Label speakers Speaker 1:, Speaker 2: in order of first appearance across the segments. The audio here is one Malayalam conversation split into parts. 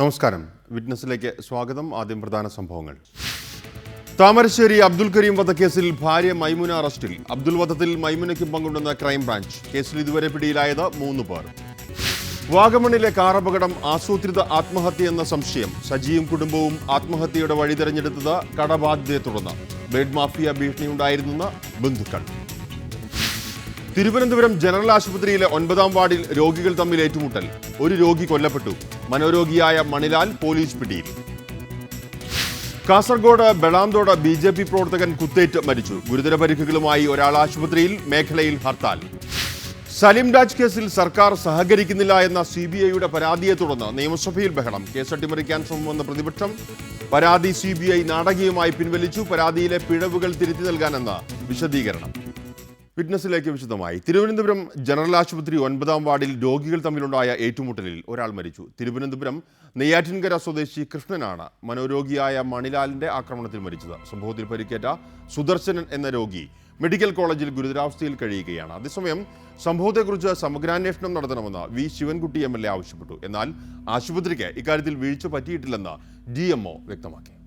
Speaker 1: നമസ്കാരം. വിറ്റ്നസിലേക്ക് സ്വാഗതം. ആദ്യം പ്രധാന സംഭവങ്ങൾ. താമരശ്ശേരി അബ്ദുൽ കരീം വധക്കേസിൽ ഭാര്യ മൈമുന അറസ്റ്റിൽ. അബ്ദുൽ വധത്തിൽ മൈമുനയ്ക്കും പങ്കുണ്ടെന്ന ക്രൈംബ്രാഞ്ച് കേസിൽ ഇതുവരെ പിടിയിലായത് മൂന്ന് പേർ. വാഗമണിലെ കാറപകടം ആസൂത്രിത ആത്മഹത്യയെന്ന സംശയം. സജിയും കുടുംബവും ആത്മഹത്യയുടെ വഴി തെരഞ്ഞെടുത്തത് കടബാധ്യതയെ തുടർന്ന്. ബെഡ് മാഫിയ ഭീഷണിയുണ്ടായിരുന്നെന്ന് ബന്ധുക്കൾ. തിരുവനന്തപുരം ജനറൽ ആശുപത്രിയിലെ ഒൻപതാം വാർഡിൽ രോഗികൾ തമ്മിൽ ഏറ്റുമുട്ടൽ. ഒരു രോഗി കൊല്ലപ്പെട്ടു. മനോരോഗിയായ മണിലാൽ പോലീസ് പിടിയിൽ. Kasaragod Belanthode B J P പ്രവർത്തകൻ കുത്തേറ്റ് മരിച്ചു. ഗുരുതര പരിക്കുകളുമായി ഒരാൾ ആശുപത്രിയിൽ മേഖലയിൽ ഹർത്താൽ. സലിം രാജ് കേസിൽ സർക്കാർ സഹകരിക്കുന്നില്ല എന്ന സി ബി ഐയുടെ പരാതിയെ തുടർന്ന് നിയമസഭയിൽ ബഹളം. കേസ് അട്ടിമറിക്കാൻ ശ്രമമെന്ന പ്രതിപക്ഷം പരാതി സി ബി ഐ നാടകീയമായി പിൻവലിച്ചു. പരാതിയിലെ പിഴവുകൾ തിരുത്തി നൽകാനെന്ന വിശദീകരണം. ഫിറ്റ്നസിലേക്ക് വിശദമായി. തിരുവനന്തപുരം ജനറൽ ആശുപത്രി ഒൻപതാം വാർഡിൽ രോഗികൾ തമ്മിലുണ്ടായ ഏറ്റുമുട്ടലിൽ ഒരാൾ മരിച്ചു. തിരുവനന്തപുരം നെയ്യാറ്റിൻകര സ്വദേശി കൃഷ്ണനാണ് മനോരോഗിയായ മണിലാലിന്റെ ആക്രമണത്തിൽ മരിച്ചത്. സംഭവത്തിൽ പരിക്കേറ്റ സുദർശനൻ എന്ന രോഗി മെഡിക്കൽ കോളേജിൽ ഗുരുതരാവസ്ഥയിൽ കഴിയുകയാണ്. അതേസമയം സംഭവത്തെക്കുറിച്ച് സമഗ്രാന്വേഷണം നടത്തണമെന്ന് വി. ശിവൻകുട്ടി എം. ആവശ്യപ്പെട്ടു. എന്നാൽ ആശുപത്രിക്ക് ഇക്കാര്യത്തിൽ വീഴ്ച പറ്റിയിട്ടില്ലെന്ന് ഡി. വ്യക്തമാക്കി.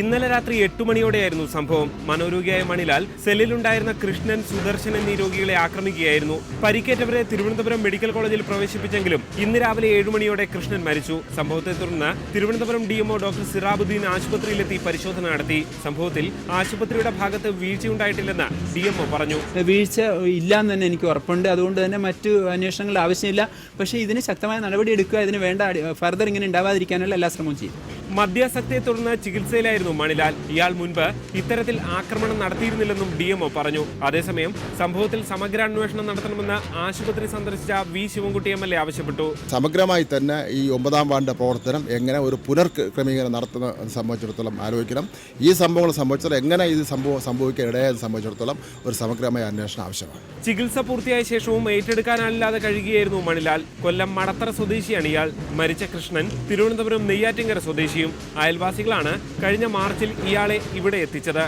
Speaker 2: ഇന്നലെ രാത്രി എട്ടു മണിയോടെയായിരുന്നു സംഭവം. മനോരോഗിയായ മണിലാൽ സെല്ലിലുണ്ടായിരുന്ന കൃഷ്ണൻ സുദർശൻ എന്നീ രോഗികളെ ആക്രമിക്കുകയായിരുന്നു. പരിക്കേറ്റവരെ തിരുവനന്തപുരം മെഡിക്കൽ കോളേജിൽ പ്രവേശിപ്പിച്ചെങ്കിലും ഇന്ന് രാവിലെ ഏഴു മണിയോടെ കൃഷ്ണൻ മരിച്ചു. സംഭവത്തെ തുടർന്ന് തിരുവനന്തപുരം ഡിഎംഒ ഡോക്ടർ സിറാബുദ്ദീൻ ആശുപത്രിയിലെത്തി പരിശോധന നടത്തി. സംഭവത്തിൽ ആശുപത്രിയുടെ ഭാഗത്ത് വീഴ്ചയുണ്ടായിട്ടില്ലെന്ന് ഡിഎംഒ പറഞ്ഞു.
Speaker 3: വീഴ്ച ഇല്ലാന്ന് തന്നെ എനിക്ക് ഉറപ്പുണ്ട്. അതുകൊണ്ട് തന്നെ മറ്റു അന്വേഷണങ്ങൾ ആവശ്യമില്ല. പക്ഷേ ഇതിന് ശക്തമായ നടപടി എടുക്കുക ഇതിന് വേണ്ട ഫർദർ ഇങ്ങനെ ഉണ്ടാവാതിരിക്കാനുള്ള എല്ലാ ശ്രമവും ചെയ്യും
Speaker 2: മദ്യാസക്തിയെ തുടർന്ന് ചികിത്സയിലായിരുന്നു മണിലാൽ. ഇയാൾ മുൻപ് ഇത്തരത്തിൽ ആക്രമണം നടത്തിയിരുന്നില്ലെന്നും ഡിഎംഒ പറഞ്ഞു. അതേസമയം സംഭവത്തിൽ സമഗ്ര അന്വേഷണം നടത്തണമെന്ന് ആശുപത്രി സന്ദർശിച്ച V Sivankutty M L A ആവശ്യപ്പെട്ടു.
Speaker 4: സമഗ്രമായി തന്നെ ഈ ഒമ്പതാം വാർഡിന്റെ പ്രവർത്തനം എങ്ങനെ ഒരു പുനർ ക്രമീകരണം നടത്തുന്ന സംബന്ധിച്ചിടത്തോളം ആലോചിക്കണം. ഈ സംഭവങ്ങൾ സംബന്ധിച്ചിടത്തോളം എങ്ങനെ ഇത് സംഭവം സംഭവിക്കാൻ ഇടയായത് സംബന്ധിച്ചിടത്തോളം ഒരു സമഗ്രമായ അന്വേഷണം ആവശ്യമാണ്.
Speaker 2: ചികിത്സ പൂർത്തിയായ ശേഷവും ഏറ്റെടുക്കാനല്ലാതെ കഴിയുകയായിരുന്നു മണിലാൽ. കൊല്ലം മടത്തറ സ്വദേശിയാണ് ഇയാൾ. മരിച്ച കൃഷ്ണൻ തിരുവനന്തപുരം നെയ്യാറ്റിങ്കര സ്വദേശിയും അയൽവാസികളാണ് കഴിഞ്ഞ മാർച്ചിൽ ഇയാളെ ഇവിടെ എത്തിച്ചത്.